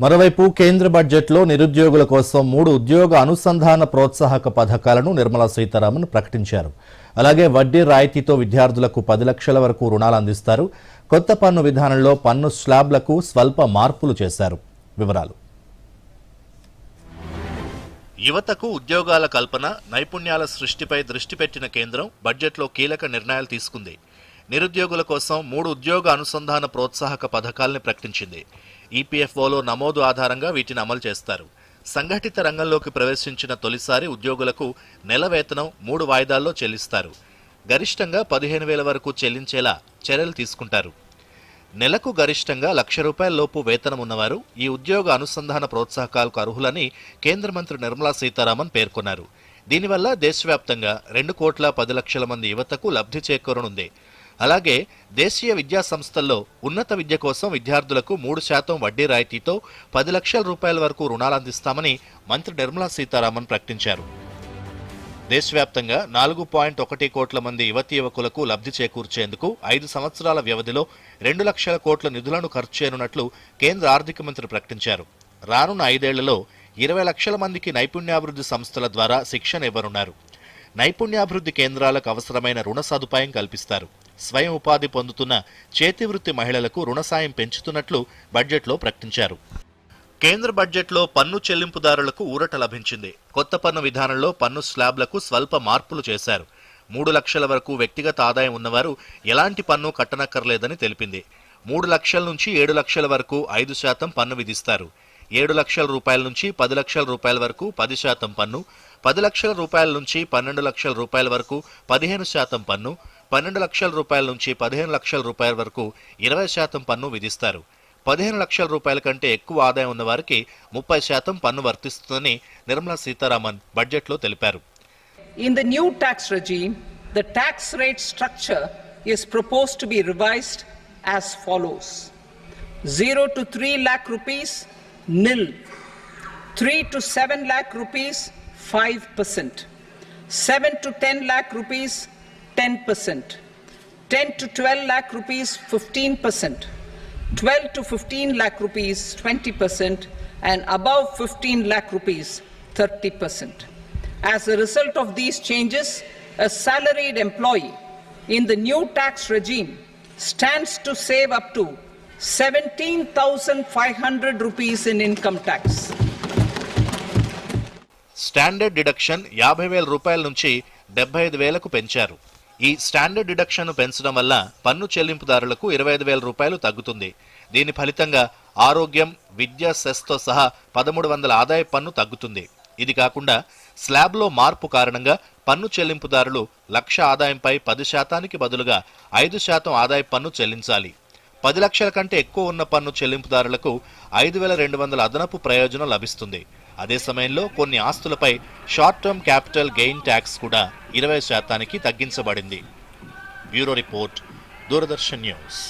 మరోవైపు కేంద్ర బడ్జెట్లో నిరుద్యోగుల కోసం మూడు ఉద్యోగ అనుసంధాన ప్రోత్సాహక పథకాలను నిర్మలా సీతారామన్ ప్రకటించారు. అలాగే వడ్డీ రాయితీతో విద్యార్థులకు పది లక్షల వరకు రుణాలు అందిస్తారు. కొత్త పన్ను విధానంలో పన్ను స్లాబ్లకు స్వల్ప మార్పులు చేశారు. వివరాలు. యువతకు ఉద్యోగాల కల్పన నైపుణ్యాల సృష్టిపై దృష్టి పెట్టిన కేంద్రం బడ్జెట్లో కీలక నిర్ణయాలు తీసుకుంది. నిరుద్యోగుల కోసం మూడు ఉద్యోగ అనుసంధాన ప్రోత్సాహక పథకాల్ని ప్రకటించింది. ఈపీఎఫ్ఓలో నమోదు ఆధారంగా వీటిని అమలు చేస్తారు. సంఘటిత రంగంలోకి ప్రవేశించిన తొలిసారి ఉద్యోగులకు నెల వేతనం మూడు వాయిదాల్లో చెల్లిస్తారు. గరిష్టంగా పదిహేను వేల వరకు చెల్లించేలా చర్యలు తీసుకుంటారు. నెలకు గరిష్టంగా లక్ష రూపాయల లోపు వేతనం ఉన్నవారు ఈ ఉద్యోగ అనుసంధాన ప్రోత్సాహకాలకు అర్హులని కేంద్ర మంత్రి నిర్మలా సీతారామన్ పేర్కొన్నారు. దీనివల్ల దేశవ్యాప్తంగా రెండు కోట్ల పది లక్షల మంది యువతకు లబ్ధి చేకూరనుంది. అలాగే దేశీయ విద్యా సంస్థల్లో ఉన్నత విద్య కోసం విద్యార్థులకు మూడు శాతం వడ్డీ రాయితీతో పది లక్షల రూపాయల వరకు రుణాలు అందిస్తామని మంత్రి నిర్మలా సీతారామన్ ప్రకటించారు. దేశవ్యాప్తంగా నాలుగు పాయింట్ ఒకటి కోట్ల మంది యువతి యువకులకు లబ్ధి చేకూర్చేందుకు ఐదు సంవత్సరాల వ్యవధిలో రెండు లక్షల కోట్ల నిధులను ఖర్చు చేయనున్నట్లు కేంద్ర ఆర్థిక మంత్రి ప్రకటించారు. రానున్న ఐదేళ్ళలో ఇరవై లక్షల మందికి నైపుణ్యాభివృద్ధి సంస్థల ద్వారా శిక్షణ ఇవ్వనున్నారు. నైపుణ్యాభివృద్ధి కేంద్రాలకు అవసరమైన రుణ సదుపాయం కల్పిస్తారు. స్వయం ఉపాధి పొందుతున్న చేతివృత్తి మహిళలకు రుణ సాయం పెంచుతున్నట్లు బడ్జెట్లో ప్రకటించారు. కేంద్ర బడ్జెట్లో పన్ను చెల్లింపుదారులకు ఊరట లభించింది. కొత్త పన్ను విధానంలో పన్ను స్లాబ్లకు స్వల్ప మార్పులు చేశారు. మూడు లక్షల వరకు వ్యక్తిగత ఆదాయం ఉన్నవారు ఎలాంటి పన్ను కట్టనక్కర్లేదని తెలిపింది. మూడు లక్షల నుంచి ఏడు లక్షల వరకు ఐదు శాతం పన్ను విధిస్తారు. ఏడు లక్షల రూపాయల నుంచి పది లక్షల రూపాయల వరకు పది శాతం పన్ను పది లక్షల రూపాయల నుంచి పన్నెండు లక్షల రూపాయల వరకు పదిహేను శాతం పన్ను పన్నెండు లక్షల రూపాయల నుంచి పదిహేను లక్షల రూపాయల వరకు ఇరవై శాతం పన్ను విధిస్తారు. పదిహేను లక్షల రూపాయల కంటే ఎక్కువ ఆదాయం ఉన్న వారికి ముప్పై శాతం పన్ను వర్తిస్తుందని నిర్మలా సీతారామన్ బడ్జెట్లో తెలిపారు. In the new tax regime the tax rate structure is proposed to be revised as follows. 0 to 3 lakh rupees, nil. 3 to 7 lakh rupees, 5%. 7 to 10 lakh rupees, 10%. 10 to 12 lakh rupees, 15%. 12 to 15 lakh rupees, 20%. And above 15 lakh rupees, 30%. As a result of these changes, a salaried employee in the new tax regime stands to save up to 17,500 rupees in income tax. Standard deduction యాభై వేల రూపాయల నుంచి డెబ్బై ఐదు వేలకు పెంచారు. ఈ standard deduction పెంచడం వల్ల పన్ను చెల్లింపుదారులకు ఇరవై ఐదు వేల రూపాయలు తగ్గుతుంది. దీని ఫలితంగా ఆరోగ్యం విద్యా సెస్తో సహా పదమూడు వందల ఆదాయ పన్ను తగ్గుతుంది. ఇది కాకుండా స్లాబ్లో మార్పు కారణంగా పన్ను చెల్లింపుదారులు లక్ష ఆదాయంపై పది శాతానికి బదులుగా ఐదు శాతం ఆదాయ పన్ను చెల్లించాలి. పది లక్షల కంటే ఎక్కువ ఉన్న పన్ను చెల్లింపుదారులకు ఐదు వేల రెండు వందల అదనపు ప్రయోజనం లభిస్తుంది. అదే సమయంలో కొన్ని ఆస్తులపై short term capital gain tax కూడా ఇరవై శాతానికి తగ్గించబడింది. Bureau report Doordarshan news.